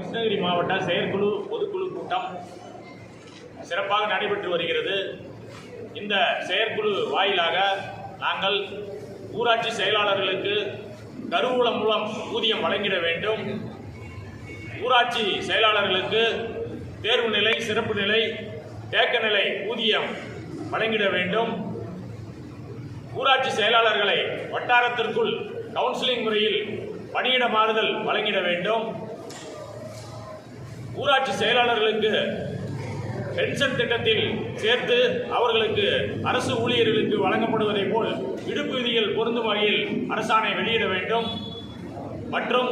கிருஷ்ணகிரி மாவட்ட செயற்குழு பொதுக்குழு கூட்டம் சிறப்பாக நடைபெற்று வருகிறது. இந்த செயற்குழு வாயிலாக நாங்கள் ஊராட்சி செயலாளர்களுக்கு கருவூலம் மூலம் ஊதியம் வழங்கிட வேண்டும். ஊராட்சி செயலாளர்களுக்கு தேர்வு நிலை சிறப்பு நிலை தேக்க நிலை ஊதியம் வழங்கிட வேண்டும். ஊராட்சி செயலாளர்களை வட்டாரத்திற்குள் கவுன்சிலிங் முறையில் பணியிட மாறுதல் வழங்கிட வேண்டும். ஊராட்சி செயலாளர்களுக்கு பென்ஷன் திட்டத்தில் சேர்த்து அவர்களுக்கு அரசு ஊழியர்களுக்கு வழங்கப்படுவதைப் போல் விடுப்பு விதிகள் பொருந்தும் வகையில் அரசாணை வெளியிட வேண்டும். மற்றும்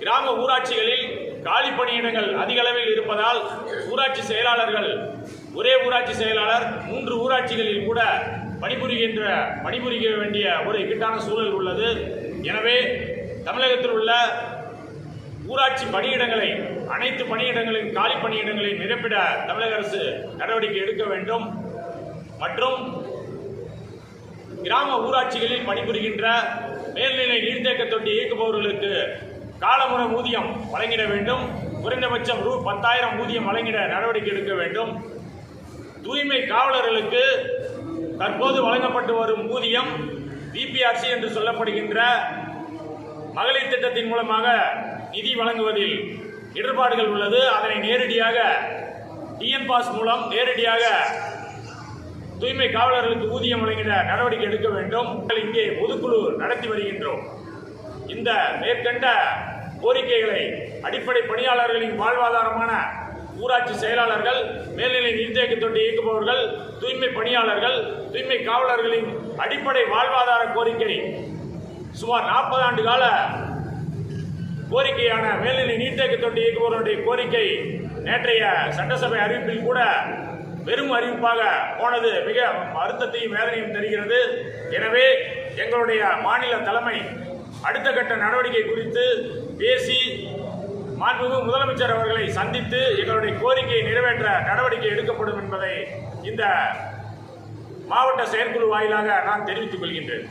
கிராம ஊராட்சிகளில் காலி பணியிடங்கள் அதிக அளவில் இருப்பதால் ஊராட்சி செயலாளர்கள் ஒரே ஊராட்சி செயலாளர் மூன்று ஊராட்சிகளில் கூட பணிபுரிகின்ற பணிபுரிய வேண்டிய ஒரு இக்கட்டான சூழல் உள்ளது. எனவே தமிழகத்தில் உள்ள ஊராட்சி பணியிடங்களை அனைத்து பணியிடங்களின் காலி பணியிடங்களை நிரப்பிட தமிழக அரசு நடவடிக்கை எடுக்க வேண்டும். மற்றும் கிராம ஊராட்சிகளில் பணிபுரிகின்ற மேல்நிலை நீர்த்தேக்க தொட்டி இயக்குபவர்களுக்கு காலமுறை ஊதியம் வழங்கிட வேண்டும். குறைந்தபட்சம் ரூ பத்தாயிரம் ஊதியம் வழங்கிட நடவடிக்கை எடுக்க வேண்டும். தூய்மை காவலர்களுக்கு தற்போது வழங்கப்பட்டு வரும் ஊதியம் பிபிஆர்சி என்று சொல்லப்படுகின்ற மகளிர் திட்டத்தின் மூலமாக நிதி வழங்குவதில் இடர்பாடுகள் உள்ளது. அதனை நேரடியாக டிஎன் பாஸ் மூலம் நேரடியாக தூய்மை காவலர்களுக்கு ஊதியம் வழங்கிட நடவடிக்கை எடுக்க வேண்டும். இங்கே பொதுக்குழு நடத்தி வருகின்றோம். இந்த மேற்கண்ட கோரிக்கைகளை அடிப்படை பணியாளர்களின் வாழ்வாதாரமான ஊராட்சி செயலாளர்கள் மேல்நிலை நீர்த்தேக்க தொட்டி இயக்குபவர்கள் தூய்மை பணியாளர்கள் தூய்மை காவலர்களின் அடிப்படை வாழ்வாதார கோரிக்கை. சுமார் நாற்பது ஆண்டு கால கோரிக்கையான மேல்நிலை நீர்த்தேக்க தொண்டு இயக்குபவருடைய கோரிக்கை நேற்றைய சட்டசபை அறிவிப்பில் கூட வெறும் அறிவிப்பாக போனது. மிக வருத்தத்தையும் வேதனையும் தருகிறது. எனவே எங்களுடைய மாநில தலைமை அடுத்த கட்ட நடவடிக்கை குறித்து பேசி மாண்புமிகு முதலமைச்சர் அவர்களை சந்தித்து எங்களுடைய கோரிக்கையை நிறைவேற்ற நடவடிக்கை எடுக்கப்படும் என்பதை இந்த மாவட்ட செயற்குழு வாயிலாக நான் தெரிவித்துக் கொள்கின்றேன்.